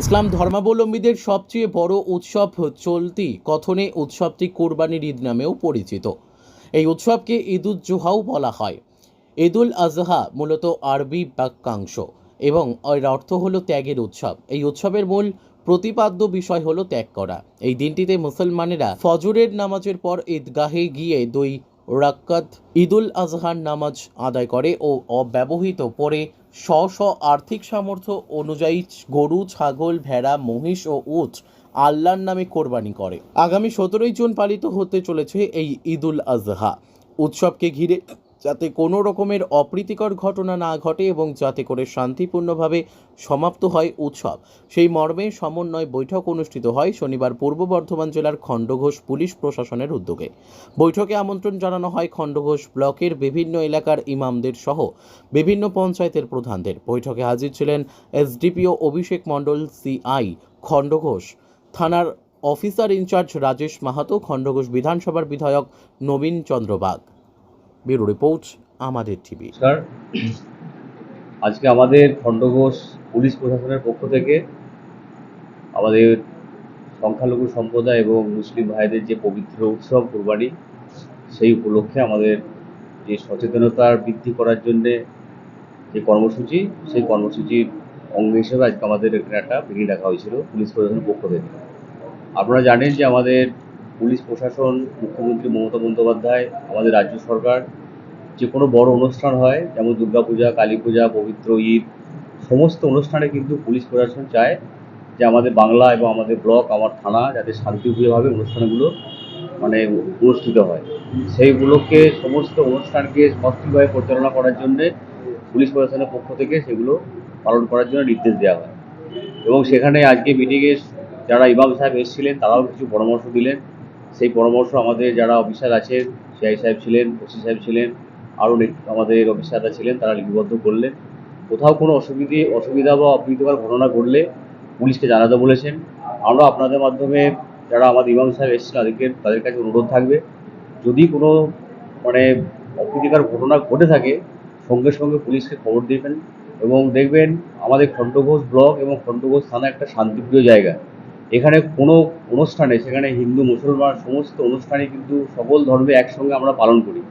ইসলাম ধর্মাবলম্বীদের সবচেয়ে বড় উৎসব চলতি কথনে উৎসবটি কোরবানির ঈদ নামেও পরিচিত। এই উৎসবকে ঈদুল জুহাও বলা হয়। ঈদুল আজহা মূলত আরবি বাক্যাংশ এবং এর অর্থ হলো ত্যাগের উৎসব। এই উৎসবের মূল প্রতিপাদ্য বিষয় হলো ত্যাগ করা। এই দিনটিতে মুসলমানেরা ফজরের নামাজের পর ঈদগাহে গিয়ে দুই রাক্কাত ঈদুল আজহার নামাজ আদায় করে ও অব্যবহৃত পরে স্ব স্ব আর্থিক সামর্থ্য অনুযায়ী গরু, ছাগল, ভেড়া, মহিষ ও উট আল্লাহর নামে কোরবানি করে। আগামী সতেরোই জুন পালিত হতে চলেছে এই ঈদুল আজহা। উৎসবকে ঘিরে যাতে কোনো রকমের অপ্রীতিকর ঘটনা না ঘটে এবং যাতে করে শান্তিপূর্ণভাবে সমাপ্ত হয় উৎসব। সেই মর্মে সমন্বয় বৈঠক অনুষ্ঠিত হয় শনিবার পূর্ব বর্ধমান জেলার খণ্ডঘোষ পুলিশ প্রশাসনের উদ্যোগে। বৈঠকে আমন্ত্রণ জানানো হয় খণ্ডঘোষ ব্লকের বিভিন্ন এলাকার ইমামদের সহ বিভিন্ন পঞ্চায়েতের প্রধানদের। বৈঠকে হাজির ছিলেন এসডিপিও অভিষেক মণ্ডল, সিআই খণ্ডঘোষ, থানার অফিসার ইনচার্জ রাজেশ মাহাতো, খণ্ডঘোষ বিধানসভার বিধায়ক নবীন চন্দ্র বাগ ব্যুরো রিপোর্ট আমাদের টিভি। নমস্কার। আজকে আমাদের খণ্ডঘোষ পুলিশ প্রশাসনের পক্ষ থেকে আমাদের সংখ্যালঘু সম্প্রদায় এবং মুসলিম ভাইদের যে পবিত্র উৎসব, কুরবানি, সেই উপলক্ষে আমাদের যে সচেতনতার বৃদ্ধি করার জন্যে যে কর্মসূচি, সেই কর্মসূচির অঙ্গ হিসেবে আজকে আমাদের এখানে একটা মিটিং রাখা হয়েছিল পুলিশ প্রশাসনের পক্ষ থেকে। আপনারা জানেন যে আমাদের পুলিশ প্রশাসন, মুখ্যমন্ত্রী মমতা বন্দ্যোপাধ্যায়, আমাদের রাজ্য সরকার, যে কোনো বড় অনুষ্ঠান হয়, যেমন দুর্গাপূজা কালী পূজা পবিত্র ঈদ, সমস্ত অনুষ্ঠানে কিন্তু পুলিশ প্রশাসন চায় যে আমাদের বাংলা এবং আমাদের ব্লক, আমার থানা যাতে শান্তিপ্রিয়ভাবে অনুষ্ঠানগুলো মানে অনুষ্ঠিত হয়। সেইগুলোকে সমস্ত অনুষ্ঠানকে সঠিকভাবে পরিচালনা করার জন্যে পুলিশ প্রশাসনের পক্ষ থেকে সেগুলো পালন করার জন্য নির্দেশ দেওয়া হয়। এবং সেখানে আজকে মিটিংয়ে যারা ইমাম সাহেব এসেছিলেন, তারাও কিছু পরামর্শ দিলেন। সেই পরামর্শ আমাদের যারা অফিসার আছেন, সিআই সাহেব ছিলেন, ওসি সাহেব ছিলেন, আরও আমাদের অফিসাররা ছিলেন, তারা লিপিবদ্ধ করলেন। কোথাও কোনো অসুবিধে, অসুবিধা বা অপ্রীতিকর ঘটনা ঘটলে পুলিশকে জানাতে বলেছেন। আমরা আপনাদের মাধ্যমে যারা আমাদের ইমাম সাহেব এসেছেন, তাদেরকে, তাদের কাছে অনুরোধ থাকবে, যদি কোনো মানে অপ্রীতিকর ঘটনা ঘটে থাকে, সঙ্গে সঙ্গে পুলিশকে খবর দেবেন এবং দেখবেন আমাদের খণ্ডঘোষ ব্লক এবং খণ্ডঘোষ থানা একটা শান্তিপ্রিয় জায়গা। এখানে কোনো অনুষ্ঠানে, সেখানে হিন্দু, মুসলমান, সমস্ত অনুষ্ঠানে কিন্তু সকল ধর্মে একসঙ্গে আমরা পালন করি।